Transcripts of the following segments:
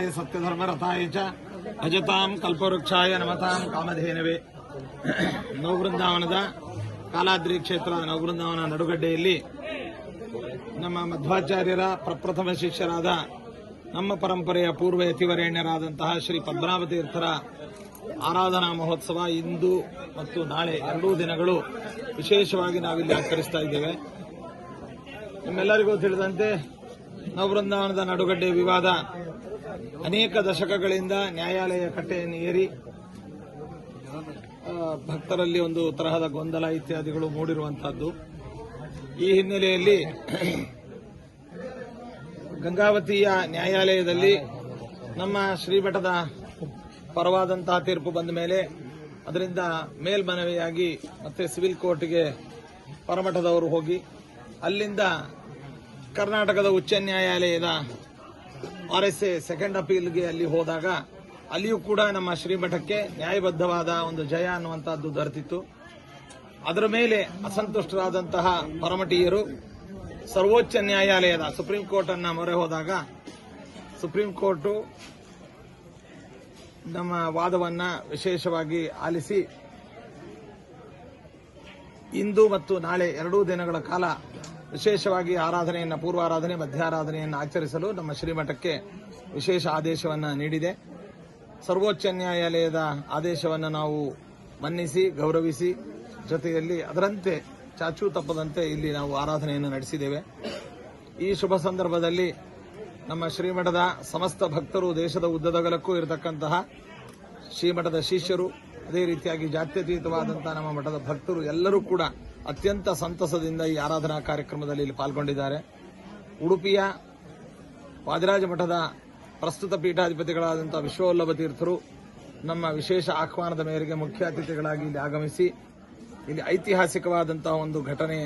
ಸಿದ್ಧಾಯ ಸತ್ಯಧರ್ಮರಥಾಯ ಚ ಅಜತಾಂ ಕಲ್ಪವೃಕ್ಷಾಯ ನಮತಾಂ ಕಾಮಧೇನವೇ. ನವಬೃಂದಾವನದ ಕಾಲಾದ್ರಿ ಕ್ಷೇತ್ರದ ನವಬೃಂದಾವನ ನಡುಗಡ್ಡೆಯಲ್ಲಿ ನಮ್ಮ ಮಧ್ವಾಚಾರ್ಯರ ಪ್ರಪ್ರಥಮ ಶಿಷ್ಯರಾದ ನಮ್ಮ ಪರಂಪರೆಯ ಪೂರ್ವ ಯತಿವರೇಣ್ಯರಾದಂತಹ ಶ್ರೀ ಪದ್ಮಾವತೀರ್ಥರ ಆರಾಧನಾ ಮಹೋತ್ಸವ ಇಂದು ಮತ್ತು ನಾಳೆ ಎರಡೂ ದಿನಗಳು ವಿಶೇಷವಾಗಿ ನಾವಿಲ್ಲಿ ಆಚರಿಸ್ತಾ ಇದ್ದೇವೆ. ನಿಮ್ಮೆಲ್ಲರಿಗೂ ತಿಳಿದಂತೆ ನವಬೃಂದಾವನದ ನಡುಗಡ್ಡೆ ವಿವಾದ ಅನೇಕ ದಶಕಗಳಿಂದ ನ್ಯಾಯಾಲಯ ಕಟ್ಟೆಯನ್ನು ಏರಿ ಭಕ್ತರಲ್ಲಿ ಒಂದು ತರಹದ ಗೊಂದಲ ಇತ್ಯಾದಿಗಳು ಮೂಡಿರುವಂತಹದ್ದು. ಈ ಹಿನ್ನೆಲೆಯಲ್ಲಿ ಗಂಗಾವತಿಯ ನ್ಯಾಯಾಲಯದಲ್ಲಿ ನಮ್ಮ ಶ್ರೀಮಠದ ಪರವಾದಂತಹ ತೀರ್ಪು ಬಂದ ಮೇಲೆ ಅದರಿಂದ ಮೇಲ್ಮನವಿಯಾಗಿ ಮತ್ತೆ ಸಿವಿಲ್ ಕೋರ್ಟ್ಗೆ ಪರಮಠದವರು ಹೋಗಿ ಅಲ್ಲಿಂದ ಕರ್ನಾಟಕದ ಉಚ್ಚ ನ್ಯಾಯಾಲಯದ ಆರ್ ಎಸ್ ಎ ಸೆಕೆಂಡ್ ಅಪೀಲ್ಗೆ ಅಲ್ಲಿ ಹೋದಾಗ ಅಲ್ಲಿಯೂ ಕೂಡ ನಮ್ಮ ಶ್ರೀಮಠಕ್ಕೆ ನ್ಯಾಯಬದ್ಧವಾದ ಒಂದು ಜಯ ಅನ್ನುವಂತಹದ್ದು ದೊರೆತಿತ್ತು. ಅದರ ಮೇಲೆ ಅಸಂತುಷ್ಟರಾದಂತಹ ಪರಮಠೀಯರು ಸರ್ವೋಚ್ಚ ನ್ಯಾಯಾಲಯದ ಸುಪ್ರೀಂ ಕೋರ್ಟ್ ಅನ್ನ ಮೊರೆ ಹೋದಾಗ ಸುಪ್ರೀಂ ಕೋರ್ಟು ನಮ್ಮ ವಾದವನ್ನ ವಿಶೇಷವಾಗಿ ಆಲಿಸಿ ಇಂದು ಮತ್ತು ನಾಳೆ ಎರಡೂ ದಿನಗಳ ಕಾಲ ವಿಶೇಷವಾಗಿ ಆರಾಧನೆಯನ್ನು, ಪೂರ್ವಾರಾಧನೆ, ಮಧ್ಯಾರಾಧನೆಯನ್ನು ಆಚರಿಸಲು ನಮ್ಮ ಶ್ರೀಮಠಕ್ಕೆ ವಿಶೇಷ ಆದೇಶವನ್ನ ನೀಡಿದೆ. ಸರ್ವೋಚ್ಚ ನ್ಯಾಯಾಲಯದ ಆದೇಶವನ್ನು ನಾವು ಮನ್ನಿಸಿ, ಗೌರವಿಸಿ, ಜೊತೆಯಲ್ಲಿ ಅದರಂತೆ ಚಾಚೂ ತಪ್ಪದಂತೆ ಇಲ್ಲಿ ನಾವು ಆರಾಧನೆಯನ್ನು ನಡೆಸಿದ್ದೇವೆ. ಈ ಶುಭ ಸಂದರ್ಭದಲ್ಲಿ ನಮ್ಮ ಶ್ರೀಮಠದ ಸಮಸ್ತ ಭಕ್ತರು ದೇಶದ ಉದ್ದದಗಲಕ್ಕೂ ಇರತಕ್ಕಂತಹ ಶ್ರೀಮಠದ ಶಿಷ್ಯರು ಅದೇ ರೀತಿಯಾಗಿ ಜಾತ್ಯತೀತವಾದಂತಹ ನಮ್ಮ ಮಠದ ಭಕ್ತರು ಎಲ್ಲರೂ ಕೂಡ ಅತ್ಯಂತ ಸಂತಸದಿಂದ ಈ ಆರಾಧನಾ ಕಾರ್ಯಕ್ರಮದಲ್ಲಿ ಇಲ್ಲಿ ಪಾಲ್ಗೊಂಡಿದ್ದಾರೆ. ಉಡುಪಿಯ ವಾದಿರಾಜ ಮಠದ ಪ್ರಸ್ತುತ ಪೀಠಾಧಿಪತಿಗಳಾದಂತಹ ವಿಶ್ವವಲ್ಲಭ ತೀರ್ಥರು ನಮ್ಮ ವಿಶೇಷ ಆಹ್ವಾನದ ಮೇರೆಗೆ ಮುಖ್ಯ ಅತಿಥಿಗಳಾಗಿ ಇಲ್ಲಿ ಆಗಮಿಸಿ, ಇಲ್ಲಿ ಐತಿಹಾಸಿಕವಾದಂತಹ ಒಂದು ಘಟನೆ,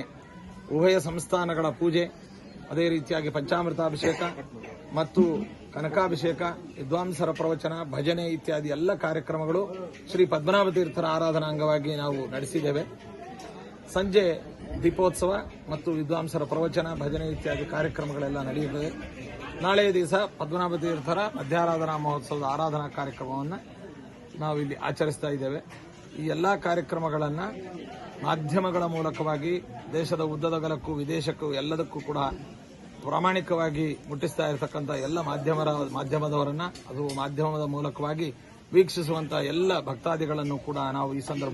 ಉಭಯ ಸಂಸ್ಥಾನಗಳ ಪೂಜೆ, ಅದೇ ರೀತಿಯಾಗಿ ಪಂಚಾಮೃತಾಭಿಷೇಕ ಮತ್ತು ಕನಕಾಭಿಷೇಕ, ವಿದ್ವಾಂಸರ ಪ್ರವಚನ, ಭಜನೆ ಇತ್ಯಾದಿ ಎಲ್ಲ ಕಾರ್ಯಕ್ರಮಗಳು ಶ್ರೀ ಪದ್ಮನಾಭ ತೀರ್ಥರ ಆರಾಧನಾ ಅಂಗವಾಗಿ ನಾವು ನಡೆಸಿದ್ದೇವೆ. ಸಂಜೆ ದೀಪೋತ್ಸವ ಮತ್ತು ವಿದ್ವಾಂಸರ ಪ್ರವಚನ, ಭಜನೆ ಇತ್ಯಾದಿ ಕಾರ್ಯಕ್ರಮಗಳೆಲ್ಲ ನಡೆಯುತ್ತದೆ ನಾಳೆಯ ದಿವಸ ಪದ್ಮನಾಭ ತೀರ್ಥರ ಮಧ್ಯಾರಾಧನಾ ಮಹೋತ್ಸವದ ಆರಾಧನಾ ಕಾರ್ಯಕ್ರಮವನ್ನು ನಾವು ಇಲ್ಲಿ ಆಚರಿಸ್ತಾ ಇದ್ದೇವೆ. ಈ ಎಲ್ಲ ಕಾರ್ಯಕ್ರಮಗಳನ್ನು ಮಾಧ್ಯಮಗಳ ಮೂಲಕವಾಗಿ ದೇಶದ ಉದ್ದದಗಲಕ್ಕೂ ವಿದೇಶಕ್ಕೂ ಎಲ್ಲದಕ್ಕೂ ಕೂಡ ಪ್ರಾಮಾಣಿಕವಾಗಿ ಮುಟ್ಟಿಸ್ತಾ ಇರತಕ್ಕಂಥ ಎಲ್ಲ ಮಾಧ್ಯಮರ, ಮಾಧ್ಯಮದವರನ್ನ, ಅದು ಮಾಧ್ಯಮದ ಮೂಲಕವಾಗಿ ವೀಕ್ಷಿಸುವಂತಹ ಎಲ್ಲ ಭಕ್ತಾದಿಗಳನ್ನು ಕೂಡ ನಾವು ಈ ಸಂದರ್ಭ